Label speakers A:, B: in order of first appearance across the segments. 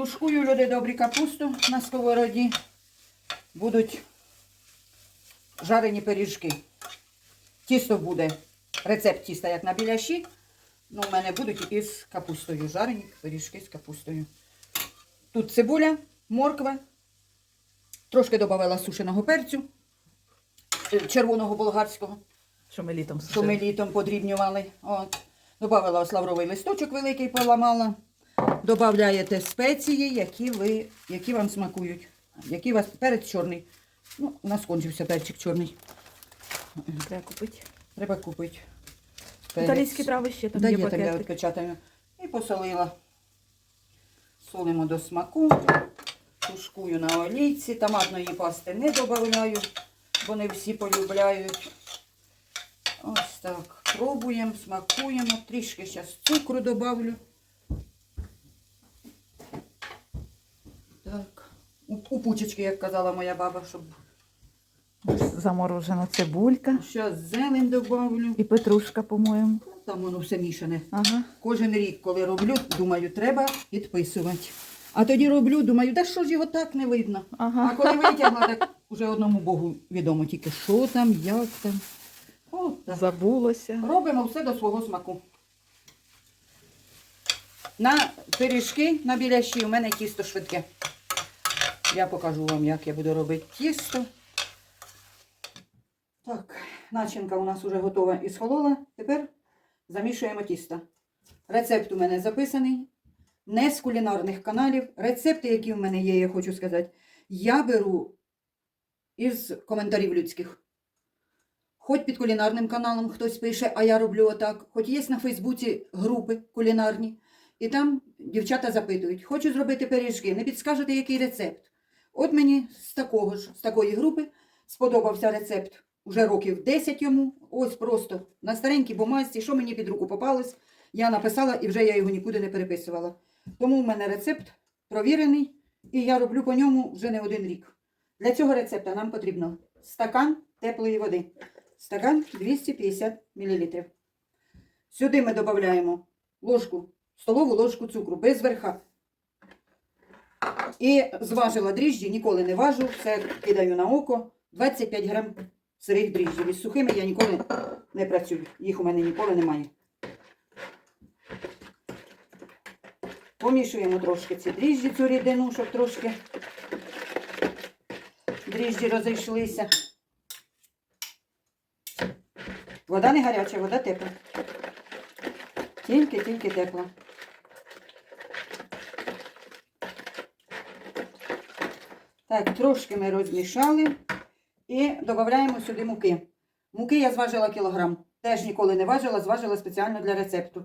A: Тушкую люди добрі капусту на сковороді. Будуть жарені пиріжки. Тісто буде, рецепт тіста, як на біляші. Ну, у мене будуть із капустою. Жарені пиріжки з капустою. Тут цибуля, морква. Трошки додала сушеного перцю, е, червоного болгарського,
B: Що ми літом
A: що ми літом подрібнювали. От. Добавила ось лавровий листочок великий, поламала. Добавляєте спеції, які, ви, які вам смакують. Який у вас перець чорний. Ну, у нас кончився перчик чорний.
B: Треба купити.
A: Треба купити.
B: Італійські трави ще там
A: Да,
B: є
A: є там я відпечатаю. І посолила. Солимо до смаку. Тушкую на олійці. Томатної пасти не додаю, бо не всі полюбляють. Ось так. Пробуємо, смакуємо. Трішки зараз цукру добавлю. Так. У, у пучечки, як казала моя баба, щоб
B: Заморожена цибулька
A: зараз зелень добавлю.
B: і петрушка, по-моєму.
A: Там воно все мішане.
B: Ага.
A: Кожен рік, коли роблю, думаю, треба підписувати. А тоді роблю, думаю, да що ж його так не видно. А коли витягла, так уже одному Богу відомо тільки, що там, як там. От так.
B: Забулося.
A: Робимо все до свого смаку. На пиріжки, на біляші у мене тісто швидке. Я покажу вам, як я буду робити тісто. Так, начинка у нас вже готова і схолола. Тепер замішуємо тісто. Рецепт у мене записаний. Не з кулінарних каналів. Рецепти, які в мене є, я хочу сказати, я беру із коментарів людських. Хоч під кулінарним каналом хтось пише, а я роблю отак. Хоч є на Фейсбуці групи кулінарні, і там дівчата запитують, хочу зробити пиріжки, не підскажете, який рецепт. От мені з такого ж, з такої групи сподобався рецепт. Уже років 10 йому. Ось просто на старенькій бумазці, що мені під руку попалось, я написала і вже я його нікуди не переписувала. Тому в мене рецепт провірений, і я роблю по ньому вже не один рік. Для цього рецепта нам потрібно стакан теплої води. Стакан 250 мл. Сюди ми додаємо ложку, столову ложку цукру без верха. І зважила дріжджі, ніколи не важу, все кидаю на око. 25 грам сирих дріжджів. Із сухими я ніколи не працюю. Їх у мене ніколи немає. Помішуємо трошки ці дріжджі, цю рідину, щоб трошки дріжджі розійшлися. Вода не гаряча, вода тепла. Тільки-тільки тепла. Так, трошки ми розмішали і додаємо сюди муки. Муки я зважила кілограм. Теж ніколи не важила, зважила спеціально для рецепту.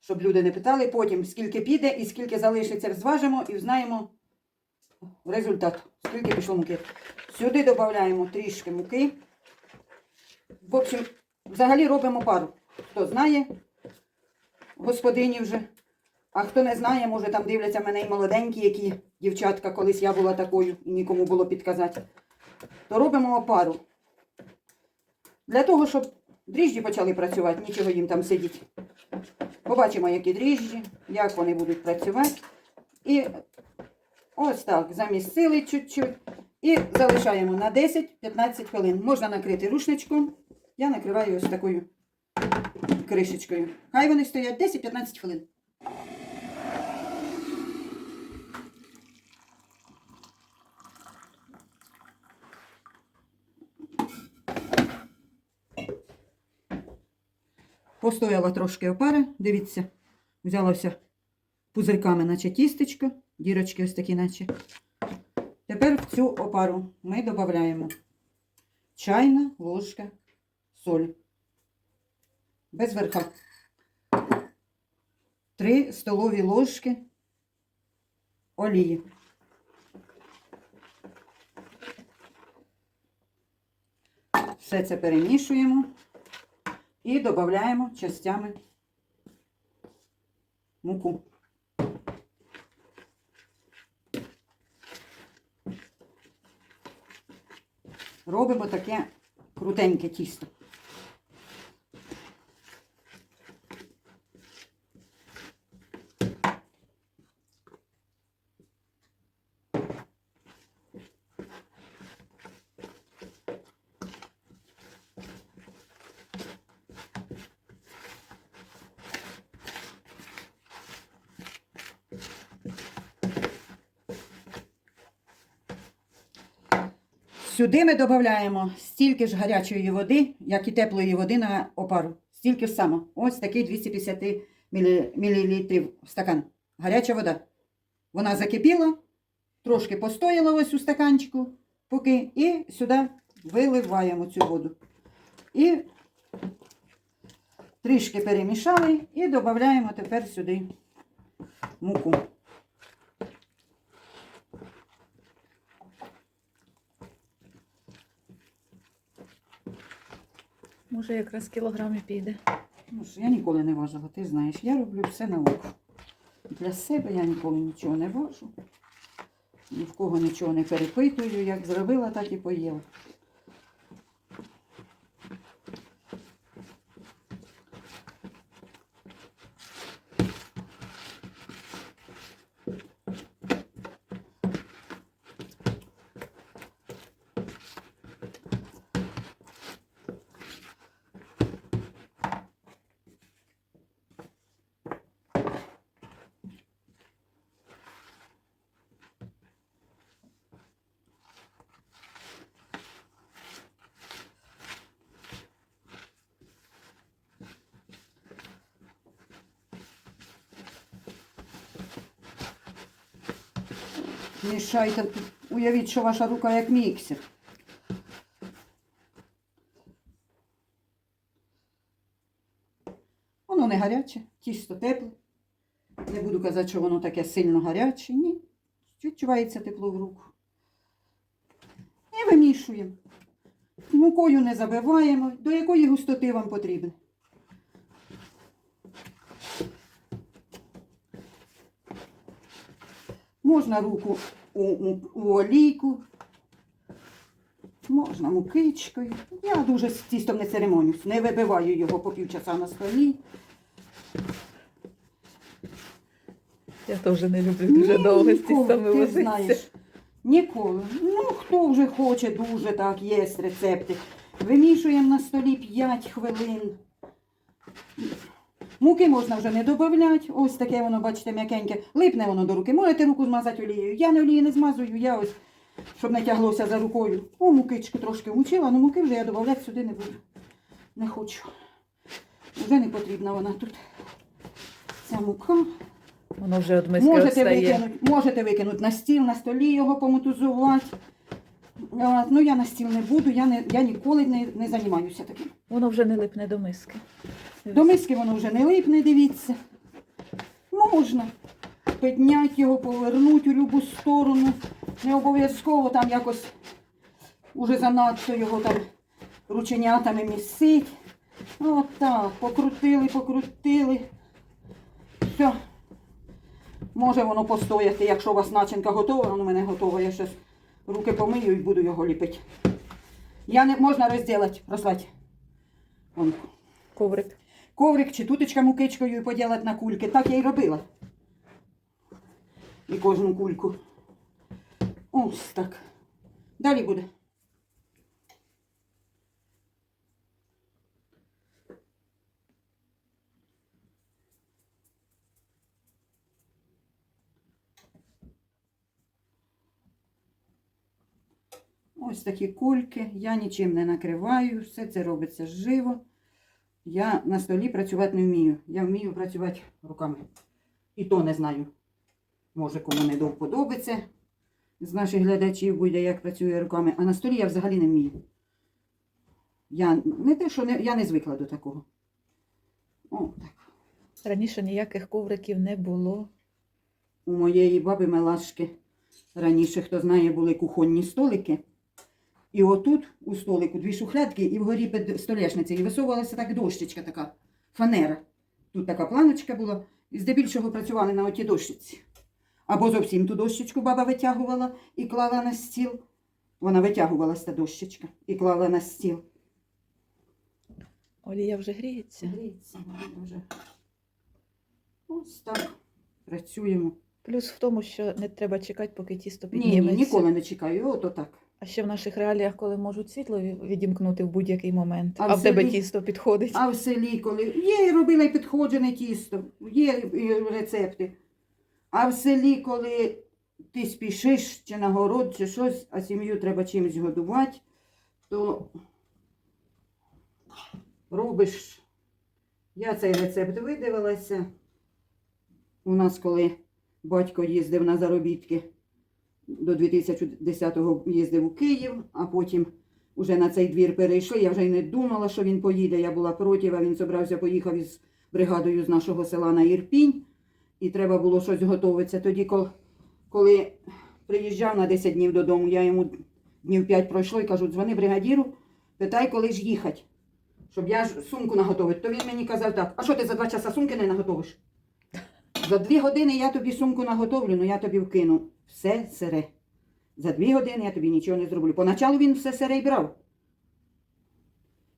A: Щоб люди не питали потім, скільки піде і скільки залишиться, зважимо і знаємо результат. Скільки пішло муки. Сюди додаємо трішки муки. В общем, взагалі робимо пару. Хто знає, господині вже. А хто не знає, може там дивляться мене і молоденькі, які дівчатка, колись я була такою і нікому було підказати. То робимо опару. Для того, щоб дріжджі почали працювати, нічого їм там сидіти. Побачимо, які дріжджі, як вони будуть працювати. І ось так замісили чуть-чуть. І залишаємо на 10-15 хвилин. Можна накрити рушничком. Я накриваю ось такою кришечкою. Хай вони стоять 10-15 хвилин. Постояла трошки опара, дивіться, взялося пузирками, наче тістечко, дірочки ось такі, наче. Тепер в цю опару ми додаємо чайна ложка солі. Без верха. Три столові ложки олії. Все це перемішуємо і додаємо частями муку. Робимо таке крутеньке тісто. Сюди ми додаємо стільки ж гарячої води, як і теплої води на опару. Стільки ж само. Ось такий 250 мл стакан. Гаряча вода. Вона закипіла, трошки постояла ось у стаканчику, поки, і сюди виливаємо цю воду. І трішки перемішали і додаємо тепер сюди муку.
B: Може, якраз кілограмів піде.
A: Ну я ніколи не важила, ти знаєш, я роблю все на око. Для себе я ніколи нічого не важу. Ні в кого нічого не перепитую, як зробила, так і поїла. Мішайте, уявіть, що ваша рука як міксер. Воно не гаряче, тісто тепле. Не буду казати, що воно таке сильно гаряче. Ні. Відчувається тепло в руку. І вимішуємо. Мукою не забиваємо. До якої густоти вам потрібно? Можна руку у, у, у олійку, можна мукичкою. Я дуже з тістом не церемонюсь, не вибиваю його по півчаса на столі.
B: Я теж не люблю дуже довго з
A: ніколи,
B: тістами
A: ти
B: возитися.
A: знаєш. Ніколи. Ну, хто вже хоче дуже так, є рецепти. Вимішуємо на столі 5 хвилин. Муки можна вже не додавати. Ось таке воно, бачите, м'якеньке. Липне воно до руки. Можете руку змазати олією. Я не олії не змазую, я ось, щоб не тяглося за рукою. О, мукичку трошки вмучила, але муки вже я додавати сюди не буду. Не хочу. Вже не потрібна вона тут. Ця мука.
B: Воно вже від миски
A: Можете
B: відстає.
A: викинути, можете викинути на стіл, на столі його помутузувати. А, Ну, я на стіл не буду, я, не, я ніколи не, не займаюся таким.
B: Воно вже не липне до миски.
A: До миски воно вже не липне, дивіться. Можна підняти його, повернути у любу сторону. Не обов'язково там якось уже занадто його там рученятами місить. От так, покрутили, покрутили. Все. Може воно постояти, якщо у вас начинка готова, воно у мене готова. Я зараз руки помию і буду його ліпити. Я не можна розділити, розлати. Вон,
B: Коврик.
A: коврик чи туточка мукичкою і поділити на кульки. Так я й робила. І кожну кульку. Ось так. Далі буде. Ось такі кульки. Я нічим не накриваю. Все це робиться живо. Я на столі працювати не вмію. Я вмію працювати руками. І то не знаю. Може, кому не до вподобиться з наших глядачів буде, як працює руками. А на столі я взагалі не вмію. Я не те, що не, я не звикла до такого. О, так.
B: Раніше ніяких ковриків не було.
A: У моєї баби Мелашки раніше, хто знає, були кухонні столики. І отут у столику дві шухлядки, і вгорі під столешницею висовувалася так дощечка така, фанера. Тут така планочка була, і здебільшого працювали на отій дощиці. Або зовсім ту дощечку баба витягувала і клала на стіл. Вона витягувалася та дощечка і клала на стіл.
B: Олія вже гріється.
A: Гріється вона вже. Ось так. Працюємо.
B: Плюс в тому, що не треба чекати, поки тісто
A: Ні, ні, ніколи не чекаю. Ото так.
B: А ще в наших реаліях, коли можуть світло відімкнути в будь-який момент,
A: А
B: а,
A: в
B: тебе тісто підходить.
A: А в селі, коли є, робила і підходжене тісто, є рецепти. А в селі, коли ти спішиш чи на город, чи щось, а сім'ю треба чимось годувати, то робиш. Я цей рецепт видивилася. У нас, коли батько їздив на заробітки, до 2010-го їздив у Київ, а потім уже на цей двір перейшли. Я вже й не думала, що він поїде. Я була проти, а він зібрався, поїхав із бригадою з нашого села на Ірпінь. І треба було щось готуватися. Тоді, коли приїжджав на 10 днів додому, я йому днів 5 пройшло і кажу, дзвони бригадіру, питай, коли ж їхати, щоб я ж сумку наготовити. То він мені казав так, а що ти за два часа сумки не наготовиш? За дві години я тобі сумку наготовлю, ну я тобі вкину все сире. За дві години я тобі нічого не зроблю. Поначалу він все сире й брав.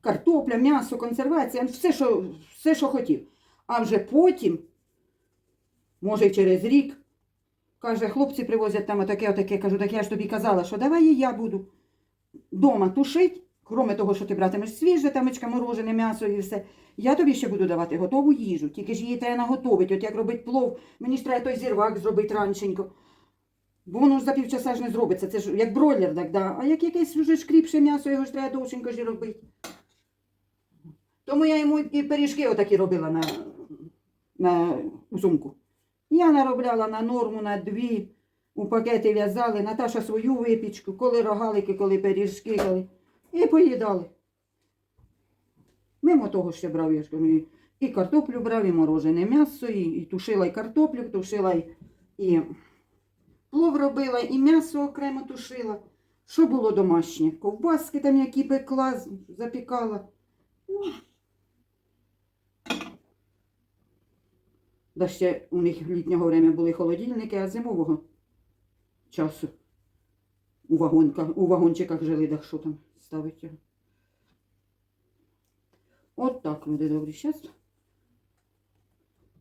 A: Картопля, м'ясо, консервація, все, що, все, що хотів. А вже потім, може, через рік, каже, хлопці привозять там отаке, отаке. Кажу, так я ж тобі казала, що давай і я буду дома тушить, кроме того, що ти братимеш свіже, тамочка, морожене м'ясо і все. Я тобі ще буду давати готову їжу, тільки ж її треба наготовити. От як робить плов, мені ж треба той зірвак зробити раншенько. Бо воно ж за півчаса ж не зробиться. Це ж як бройлер, так, да. а як якесь вже шкріпше м'ясо, його ж треба довшенько ж робити. Тому я йому і пиріжки отакі робила на, на сумку. Я наробляла на норму, на дві, у пакети в'язали, Наташа свою випічку, коли рогалики, коли пиріжки, коли. І поїдали. Мимо того ще брав, я ж кажу, і, картоплю брав, і морожене м'ясо, і, і тушила і картоплю, тушила і, і плов робила, і м'ясо окремо тушила. Що було домашнє? Ковбаски там, які пекла, запікала. Ну. Да ще у них літнього время були холодильники, а зимового часу у, вагонках, у вагончиках жили, так що там ставить його. От так, люди добрі. Зараз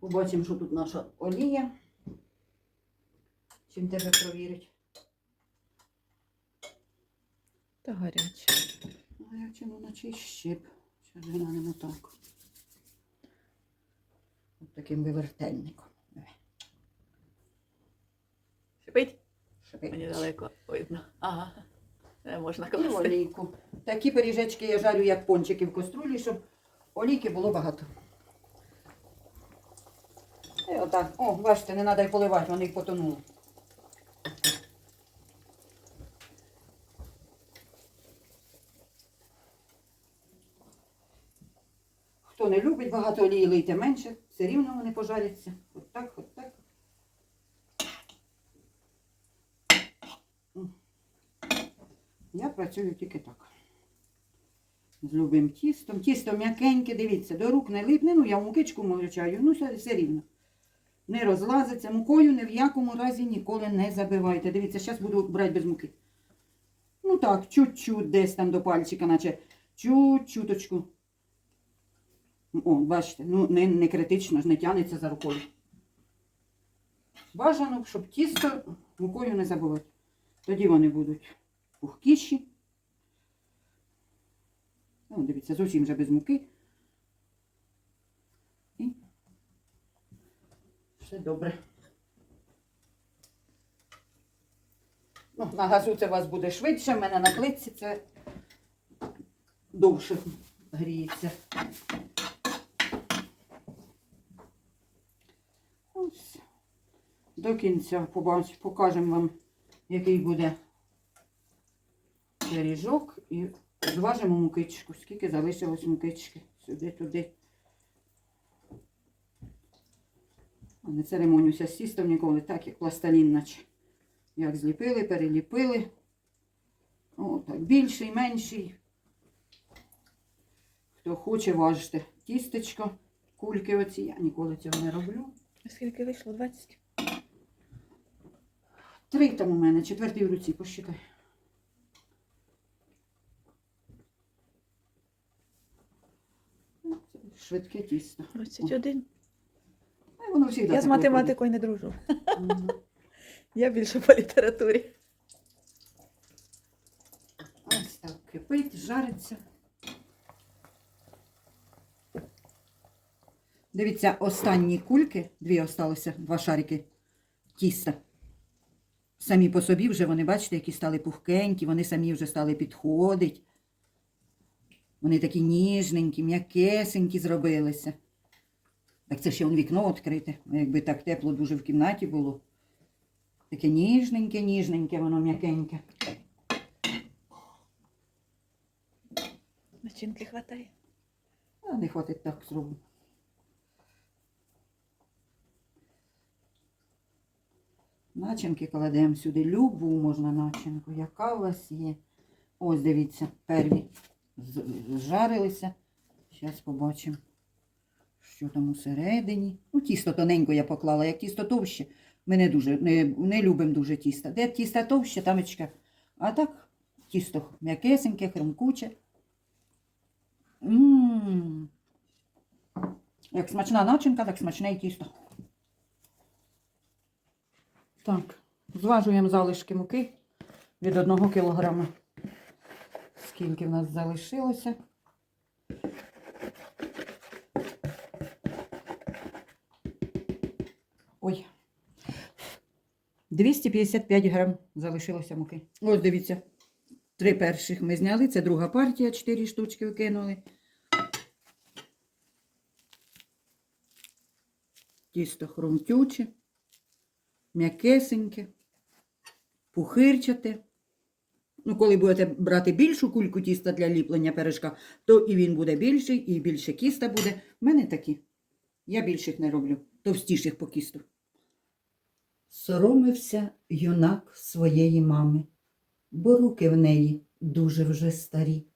A: побачимо, що тут наша олія. Чим тебе провірить.
B: Та гаряче.
A: А я чому наче й щеп. Зараз глянемо так. От таким вивертельником. Давай,
B: Шипить? Мені далеко видно. Ага. Не можна
A: І
B: класти.
A: олійку. Такі пиріжечки я жарю, як пончики в каструлі, щоб олійки було багато. І отак. О, бачите, не треба й поливати, вони й потонули. Хто не любить багато олії, лийте менше, все рівно вони пожаряться. От так, от так. Я працюю тільки так. З любим тістом. Тісто м'якеньке, дивіться, до рук не липне. Ну, я мукичку мовчаю, ну все, все рівно. Не розлазиться. Мукою ні в якому разі ніколи не забивайте. Дивіться, зараз буду брати без муки. Ну так, чуть-чуть десь там до пальчика, наче чуть-чуточку. О, бачите, ну не, не критично не тянеться за рукою. Бажано, щоб тісто мукою не забивати. Тоді вони будуть пухкіші. Ну, дивіться, зовсім вже без муки. І все добре. Ну, на газу це у вас буде швидше, в мене на плитці це довше гріється. Ось. До кінця покажемо вам, який буде пиріжок і зважимо мукичку. Скільки залишилось мукички. Сюди, туди. Не церемонюся з тістом ніколи, так як пластилін, наче. Як зліпили, переліпили. О, так, більший, менший. Хто хоче, важте тістечко, кульки оці. Я ніколи цього не роблю.
B: Скільки вийшло? 20?
A: Три там у мене, четвертий в руці, посчитай. Ну, це Швидке тісто.
B: 21.
A: Е, Воно завжди
B: Я з математикою не дружу.
A: Мгм.
B: Я більше по літературі.
A: Ось так кипить, жариться. Дивіться, останні кульки, дві осталося, два шарики тіста. самі по собі вже вони, бачите, які стали пухкенькі, вони самі вже стали підходити. Вони такі ніжненькі, м'якесенькі зробилися. Так це ще он вікно відкрите. Якби так тепло дуже в кімнаті було. Таке ніжненьке, ніжненьке, воно м'якеньке.
B: Начинки хватає.
A: А не хватить так зроблю. Начинки кладемо сюди. Любу можна начинку, яка у вас є. Ось дивіться, перві зжарилися. Зараз побачимо, що там усередині. Ну, тісто тоненько я поклала, як тісто товще. Ми не дуже не, не любимо дуже тіста. Де тісто товще, тамечка. А так, тісто м'якесеньке, хрумкуче. Мм. Як смачна начинка, так смачне і тісто. Так, зважуємо залишки муки від 1 кілограма. Скільки в нас залишилося? Ой. 255 грам залишилося муки. Ось дивіться. Три перших ми зняли. Це друга партія, 4 штучки викинули. Тісто хрумтюче, м'якесеньке, пухирчате. Ну, коли будете брати більшу кульку тіста для ліплення пиріжка, то і він буде більший, і більше кіста буде. У мене такі. Я більших не роблю, товстіших по кісту. Соромився юнак своєї мами, бо руки в неї дуже вже старі.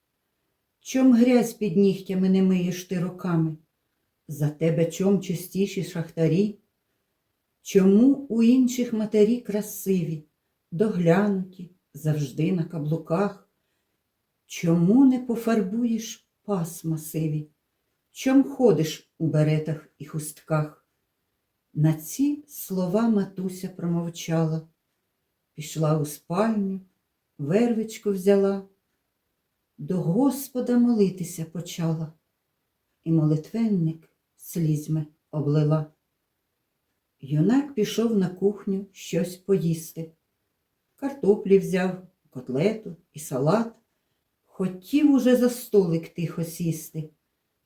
A: Чом грязь під нігтями не миєш ти роками? За тебе чом чистіші шахтарі? Чому у інших матері красиві, доглянуті, завжди на каблуках? Чому не пофарбуєш пасма сиві? Чом ходиш у беретах і хустках? На ці слова матуся промовчала, пішла у спальню, вервичку взяла, до Господа молитися почала, і молитвенник слізьми облила. Юнак пішов на кухню щось поїсти. Картоплі взяв, котлету і салат. Хотів уже за столик тихо сісти,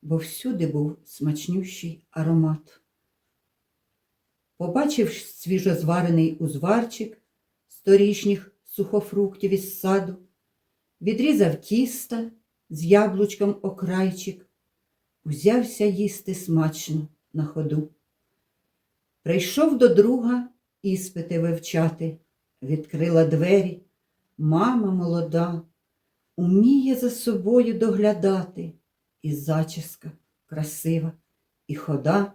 A: бо всюди був смачнющий аромат. Побачив свіжозварений узварчик з торішніх сухофруктів із саду, відрізав тіста з яблучком окрайчик, узявся їсти смачно на ходу. Прийшов до друга іспити вивчати, відкрила двері. Мама молода, уміє за собою доглядати, і зачіска красива, і хода.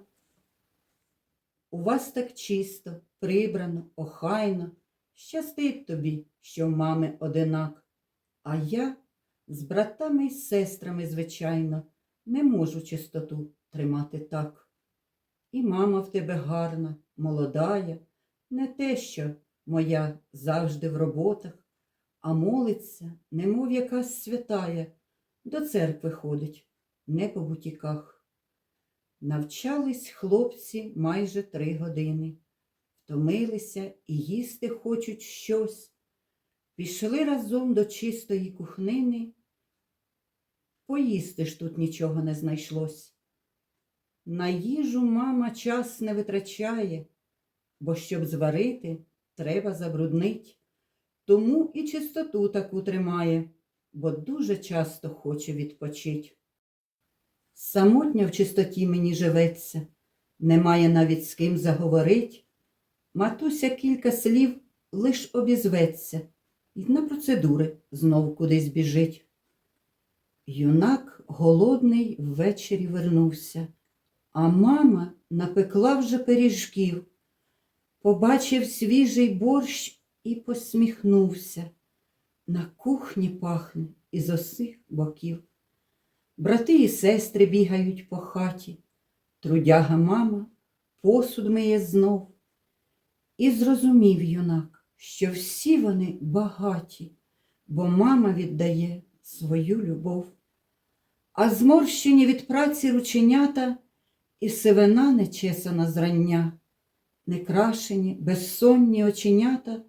A: У вас так чисто, прибрано, охайно, щастить тобі, що мами одинак. А я з братами й сестрами, звичайно, не можу чистоту тримати так. І мама в тебе гарна, молодая, не те, що моя завжди в роботах, а молиться, немов якась святая, до церкви ходить, не по бутіках. Навчались хлопці майже три години, втомилися і їсти хочуть щось. Пішли разом до чистої кухнини. Поїсти ж тут нічого не знайшлось. На їжу мама час не витрачає, бо щоб зварити, треба забруднить. Тому і чистоту таку тримає, бо дуже часто хоче відпочить. Самотньо в чистоті мені живеться, немає навіть з ким заговорить. Матуся кілька слів лиш обізветься і на процедури знов кудись біжить. Юнак голодний ввечері вернувся, а мама напекла вже пиріжків, побачив свіжий борщ і посміхнувся. На кухні пахне із усіх боків. Брати і сестри бігають по хаті, трудяга мама посуд миє знов. І зрозумів юнак, що всі вони багаті, бо мама віддає свою любов. А зморщені від праці рученята і сивина нечесана зрання, некрашені, безсонні оченята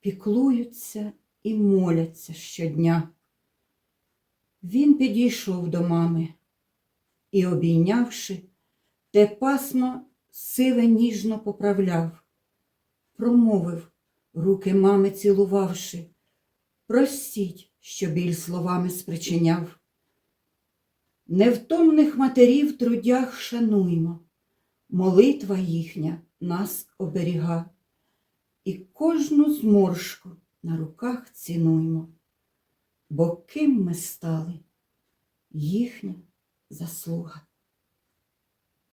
A: піклуються і моляться щодня. Він підійшов до мами і, обійнявши, те пасмо сиве ніжно поправляв, промовив, руки мами цілувавши, простіть, що біль словами спричиняв. Невтомних матерів трудях шануймо, молитва їхня нас оберіга, і кожну зморшку на руках цінуймо, бо ким ми стали, їхня заслуга.